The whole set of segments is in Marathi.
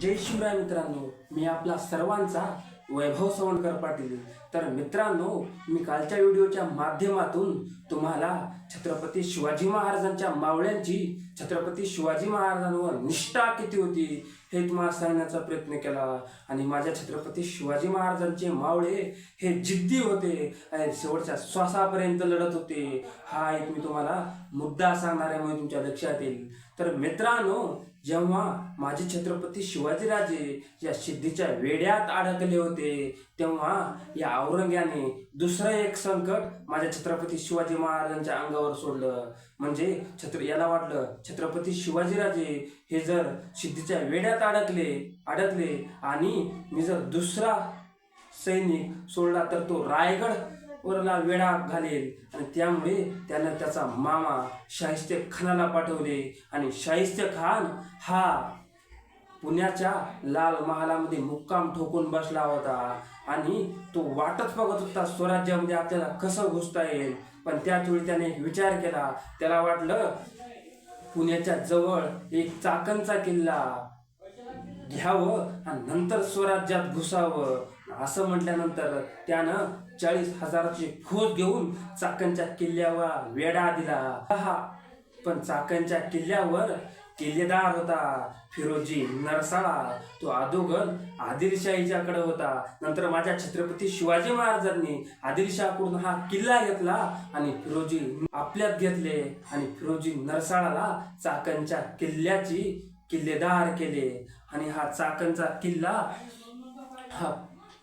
जय शिवराय मित्रांनो मी आपला सर्वांचा वैभव सवणकर पाटील. तर मित्रांनो मी कालच्या व्हिडिओच्या माध्यमातून तुम्हाला छत्रपती शिवाजी महाराजांच्या मावळ्यांची छत्रपती शिवाजी महाराजांवर निष्ठा किती होती हे तुम्हाला सांगण्याचा प्रयत्न केला. आणि माझ्या छत्रपती शिवाजी महाराजांचे मावळे हे जिद्दी होते आणि शेवटच्या श्वासापर्यंत लढत होते. हा एक मी तुम्हाला मुद्दा सांगणार आहे म्हणजे तुमच्या लक्षात येईल. तर मित्रांनो जेव्हा माझे छत्रपती शिवाजीराजे या सिद्धीच्या वेड्यात अडकले होते तेव्हा या औरंग्याने दुसरं एक संकट माझ्या छत्रपती शिवाजी महाराजांच्या अंगावर सोडलं. म्हणजे छत्र याला वाटलं छत्रपती शिवाजीराजे हे जर सिद्धीच्या वेड्यात अडकले अडकले आणि मी जर दुसरा सैनिक सोडला तर तो रायगड वरला वेढा घालेल. आणि त्यामुळे त्यानं त्याचा मामा शाहिस्ते खानाला पाठवले. आणि शाहिस्ते खान हा पुण्याच्या लाल महालामध्ये मुक्काम ठोकून बसला होता. आणि तो वाटच बघत होता स्वराज्यामध्ये आपल्याला कसं घुसता येईल? पण त्याच वेळी त्याने एक विचार केला. त्याला वाटलं पुण्याच्या जवळ एक चाकणचा किल्ला घ्यावं आणि नंतर स्वराज्यात घुसावं. असं म्हटल्यानंतर त्यानं चाळीस हजाराची फौज घेऊन चाकणच्या किल्ल्यावर वेढा दिला. हा पण चाकणच्या किल्ल्यावर किल्लेदार होता फिरोजी नरसाळा तो अदोगर आदिलशाहीच्याकडे होता. नंतर माझ्या छत्रपती शिवाजी महाराजांनी आदिलशाहकडून हा किल्ला घेतला आणि फिरोजी आपल्यात घेतले आणि फिरोजी नरसाळाला चाकणच्या किल्ल्याची किल्लेदार केले. आणि हा चाकणचा किल्ला हा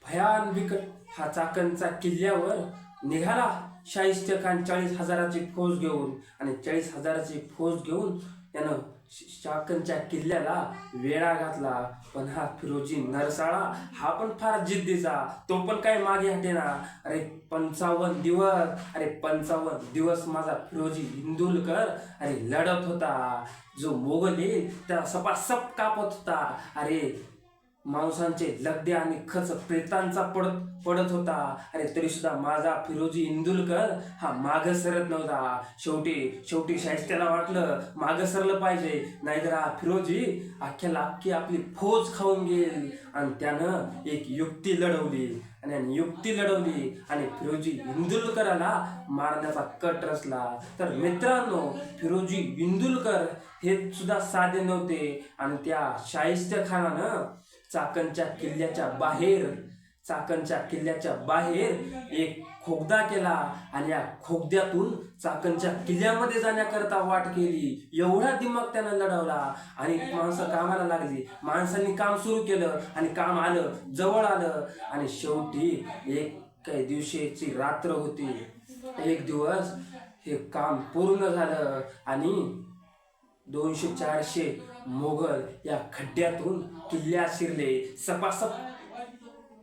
भयान बिकट हा चाकणचा किल्ल्यावर निघाला. शाहिस्ते खान चाळीस हजाराची फौज घेऊन आणि चाळीस हजाराची फौज घेऊन त्यानं शाकनच्या किल्ल्याला वेढा घातला. पण हा फिरोजी नरसाळा हा पण फार जिद्दीचा. तो पण काय मागे हटेना अरे पंचावन्न दिवस. अरे पंचावन्न दिवस माझा फिरोजी इंदुलकर अरे लढत होता. जो मोगल येईल त्याला सपासप कापत होता. अरे मांसांचे लगदे आणि खच प्रेतांचा पडत पडत होता. अरे तरी सुद्धा माझा फिरोजी इंदुलकर हा माग सरत नव्हता. शेवटी शेवटी शाहिस्त्याला वाटलं माग सरलं पाहिजे. नाहीतर हा फिरोजी अख्ख्याला अख्खी आपली फौज खाऊन घेईल. आणि त्यानं एक युक्ती लढवली. आणि युक्ती लढवली. आणि फिरोजी इंदुलकराला मारण्याचा कट रचला. तर मित्रांनो फिरोजी इंदुलकर हे सुद्धा साधे नव्हते. आणि त्या शाहिस्त्या खानानं चाकणच्या किल्ल्याच्या बाहेर चाकणच्या किल्ल्याच्या बाहेर एक खोगदा केला आणि या खोगद्यातून चाकणच्या किल्ल्यामध्ये जाण्याकरता वाट केली. एवढा दिमाग त्यानं लढवला आणि माणसं कामाला लागली. माणसांनी काम सुरू केलं आणि काम आलं जवळ आलं आणि शेवटी एक काही दिवशीची रात्र होती. एक दिवस हे काम पूर्ण झालं आणि दोनशे चारशे मोगल या खड्ड्यातून किल्ल्यात शिरले. सपासप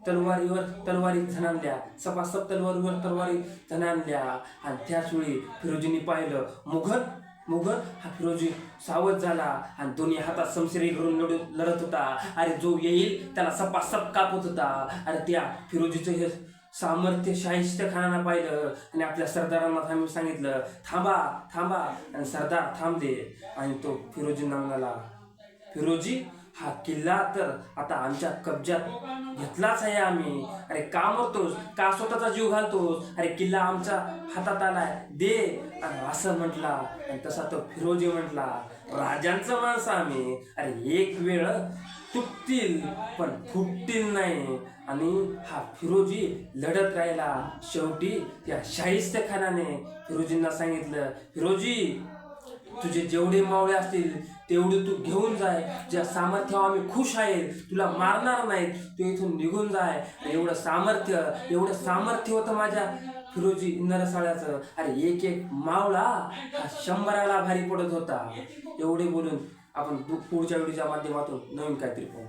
तलवारीवर तलवारी झणानल्या सपासप तलवारीवर तलवारी झणानल्या आणि त्याच वेळी फिरोजीने पाहिलं मुघल मुघल हा फिरोजी सावध झाला. आणि दोन्ही हातात समशिरी घरून लढत लढत होता. अरे जो येईल त्याला सपासप कापत होता. अरे त्या फिरोजीचं हे सामर्थ्य शाहिस्त खानानं पाहिलं आणि आपल्या सरदारांना थांबून सांगितलं थांबा थांबा. आणि सरदार थांबले आणि तो फिरोजींना म्हणाला फिरोजी हा किल्ला तर आता आमच्या कब्जात घेतलाच आहे आम्ही. अरे का मरतोस? का स्वतःचा जीव घालतोस? अरे किल्ला आमच्या हातात आलाय. दे. असं म्हटला. आणि तसा तो फिरोजी म्हटला राजांचं माणसं आम्ही. अरे एक वेळ तुटतील पण फुटतील नाही. आणि हा फिरोजी लढत राहिला. शेवटी त्या शाहिस्त खानाने फिरोजींना सांगितलं फिरोजी तुझे जेवढे मावळे असतील तेवढे तू घेऊन जाय. ज्या सामर्थ्यावर आम्ही खुश आहे. तुला मारणार नाहीत. तू इथून निघून जाय. एवढं सामर्थ्य एवढं सामर्थ्य होतं माझ्या फिरोजी नरसाळ्याचं अरे एक एक मावळा हा शंभराला भारी पडत होता. एवढे बोलून आपण पुढच्या व्हिडिओच्या माध्यमातून नवीन काहीतरी पाहू.